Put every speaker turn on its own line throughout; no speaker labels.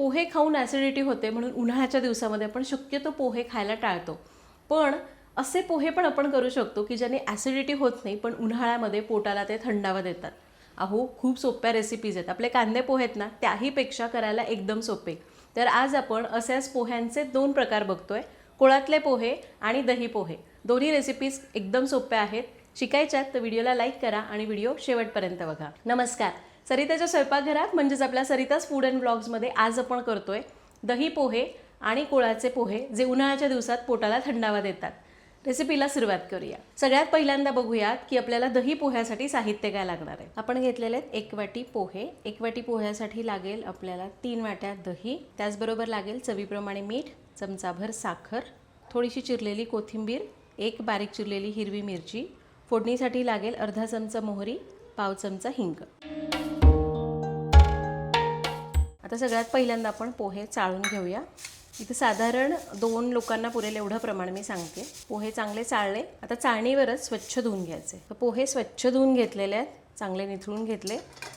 पोहे खाऊन ॲसिडिटी होते म्हणून उन्हाळ्याच्या दिवसामध्ये आपण शक्यतो पोहे खायला टाळतो. पण असे पोहे पण आपण करू शकतो की ज्याने ॲसिडिटी होत नाही पण उन्हाळ्यामध्ये पोटाला ते थंडावा देतात. अहो खूप सोप्या रेसिपीज आहेत. आपले कांदे पोहे आहेत ना त्याहीपेक्षा करायला एकदम सोपे. तर आज आपण असेच पोह्यांचे दोन प्रकार बघतोय. कोळातले पोहे आणि दही पोहे. दोन्ही रेसिपीज एकदम सोप्या आहेत. शिकायच्यात तर व्हिडिओला लाईक करा आणि व्हिडिओ शेवटपर्यंत बघा. नमस्कार. सरिताच्या स्वयंपाकघरात म्हणजेच आपल्या सरिताच फूड अँड ब्लॉग्समध्ये आज आपण करतोय दही पोहे आणि कोळाचे पोहे जे उन्हाळ्याच्या दिवसात पोटाला थंडावा देतात. रेसिपीला सुरुवात करूया. सगळ्यात पहिल्यांदा बघूयात की आपल्याला दही पोह्यासाठी साहित्य काय लागणार आहे. आपण घेतलेले आहेत एक वाटी पोहे. एक वाटी पोह्यासाठी लागेल आपल्याला तीन वाट्या दही. त्याचबरोबर लागेल चवीप्रमाणे मीठ चमचाभर साखर थोडीशी चिरलेली कोथिंबीर एक बारीक चिरलेली हिरवी मिरची. फोडणीसाठी लागेल अर्धा चमचा मोहरी पाव चमचा हिंग. आता सगळ्यात पहिल्यांदा आपण पोहे चाळून घेऊया. इथं साधारण दोन लोकांना पुरेल एवढं प्रमाण मी सांगते. पोहे चांगले चाळले आता चाळणीवरच स्वच्छ धुवून घ्यायचे. तर पोहे स्वच्छ धुवून घेतलेले आहेत चांगले निथळून घेतले.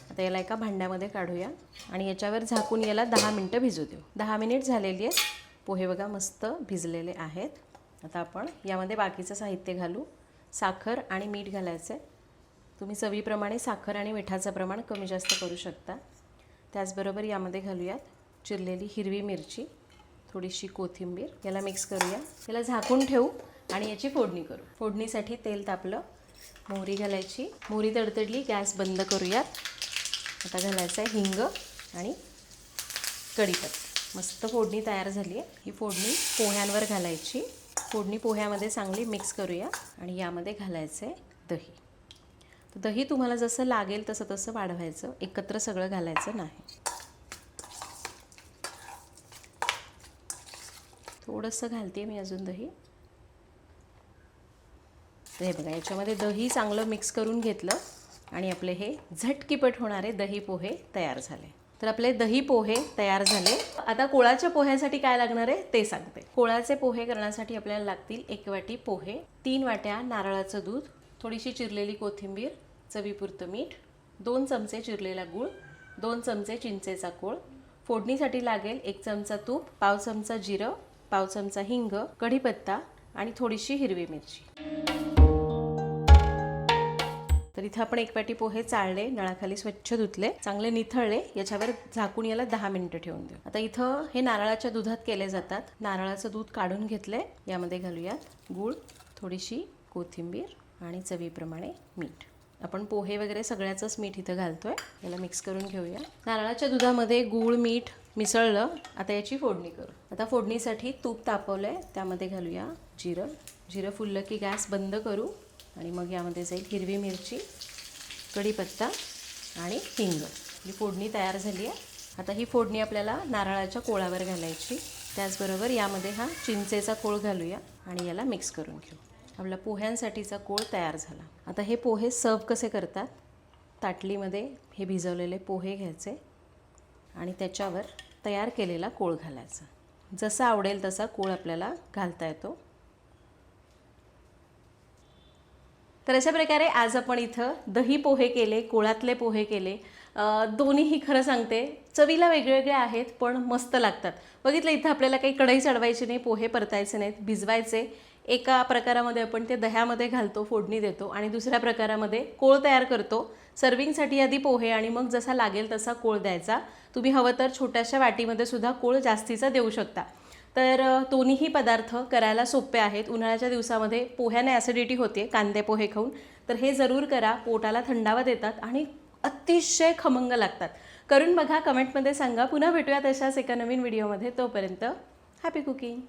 आता याला एका भांड्यामध्ये काढूया आणि याच्यावर झाकून याला दहा मिनटं भिजू देऊ. दहा मिनिट झालेली आहेत. पोहे बघा मस्त भिजलेले आहेत. आता आपण यामध्ये बाकीचं साहित्य घालू. साखर आणि मीठ घालायचं आहे तुम्ही चवीप्रमाणे साखर आणि मिठाचं प्रमाण कमी जास्त करू शकता. त्याचबरोबर यामध्ये घालूयात चिरलेली हिरवी मिरची थोडीशी कोथिंबीर याला मिक्स करूया. याला झाकून ठेवू आणि याची फोडणी करू. फोडणीसाठी तेल तापलं मोहरी घालायची. मोहरी तडतडली गॅस बंद करूयात. आता घालायचं आहे हिंग आणि कढीपत्ता. मस्त फोडणी तयार झाली आहे. ही फोडणी पोह्यांवर घालायची. फोडणी पोह्यामध्ये चांगली मिक्स करूया आणि यामध्ये घालायचं आहे दही. तर दही तुम्हाला जसं लागेल तसं तसं वाढवायचं. एकत्र सगळं घालायचं नाही. थोडंसं घालते मी अजून दही. हे बघा याच्यामध्ये दही चांगलं मिक्स करून घेतलं आणि आपले हे झटकीपट होणारे दही पोहे तयार झाले. तर आपले दही पोहे तयार झाले. आता कोळाच्या पोह्यासाठी काय लागणार आहे ते सांगते. कोळाचे पोहे करण्यासाठी आपल्याला लागतील एक वाटी पोहे तीन वाट्या नारळाचं दूध थोडीशी चिरलेली कोथिंबीर चवीपुरतं मीठ दोन चमचे चिरलेला गूळ दोन चमचे चिंचेचा कोळ. फोडणीसाठी लागेल एक चमचा तूप पाव चमचा जिरं पाव चमचा हिंग कढीपत्ता आणि थोडीशी हिरवी मिरची. तर इथं आपण एक वाटी पोहे चाळले नळाखाली स्वच्छ धुतले चांगले निथळले याच्यावर झाकून याला दहा मिनिटं ठेवून देऊ. आता इथं हे नारळाच्या दुधात केले जातात. नारळाचं दूध काढून घेतले यामध्ये घालूयात गूळ थोडीशी कोथिंबीर आणि चवीप्रमाणे मीठ. आपण पोहे वगैरे सगळ्याचंच मीठ इथं घालतो आहे याला मिक्स करून घेऊया. नारळाच्या दुधामध्ये गूळ मीठ मिसळलं आता याची फोडणी करू. आता फोडणीसाठी तूप तापवलं आहे त्यामध्ये घालूया जिरं. जिरं फुललं की गॅस बंद करू आणि मग यामध्ये जाईल हिरवी मिरची कढीपत्ता आणि हिंग. ही फोडणी तयार झाली आहे. आता ही फोडणी आपल्याला नारळाच्या कोळावर घालायची. त्याचबरोबर यामध्ये हा चिंचेचा कोळ घालूया आणि याला मिक्स करून घेऊ. आपला पोह्यांसाठीचा कोळ तयार झाला. आता हे पोहे सर्व कसे करतात? ताटलीमध्ये हे भिजवलेले पोहे घ्यायचे आणि त्याच्यावर तयार केलेला कोळ घालायचा. जसा आवडेल तसा कोळ आपल्याला घालता येतो. तर अशा प्रकारे आज आपण इथं दही पोहे केले कोळातले पोहे केले. दोन्हीही खरं सांगते चवीला वेगवेगळे आहेत पण मस्त लागतात. बघितलं इथं आपल्याला काही कढई चढवायची नाही पोहे परतायचे नाहीत भिजवायचे. एका प्रकारामध्ये आपण ते दह्यामध्ये घालतो फोडणी देतो आणि दुसऱ्या प्रकारामध्ये कोळ तयार करतो. सर्विंगसाठी आधी पोहे आणि मग जसा लागेल तसा कोळ द्यायचा. तुम्ही हवं तर छोट्याशा वाटीमध्ये सुद्धा कोळ जास्तीचा देऊ शकता. तर दोन्हीही पदार्थ करायला सोपे आहेत. उन्हाळ्याच्या दिवसामध्ये पोह्याने ॲसिडिटी होते कांदे पोहे खाऊन. तर हे जरूर करा. पोटाला थंडावा देतात आणि अतिशय खमंग लागतात. करून बघा कमेंटमध्ये सांगा. पुन्हा भेटूयात अशाच एका नवीन व्हिडिओमध्ये तोपर्यंत हॅपी कुकिंग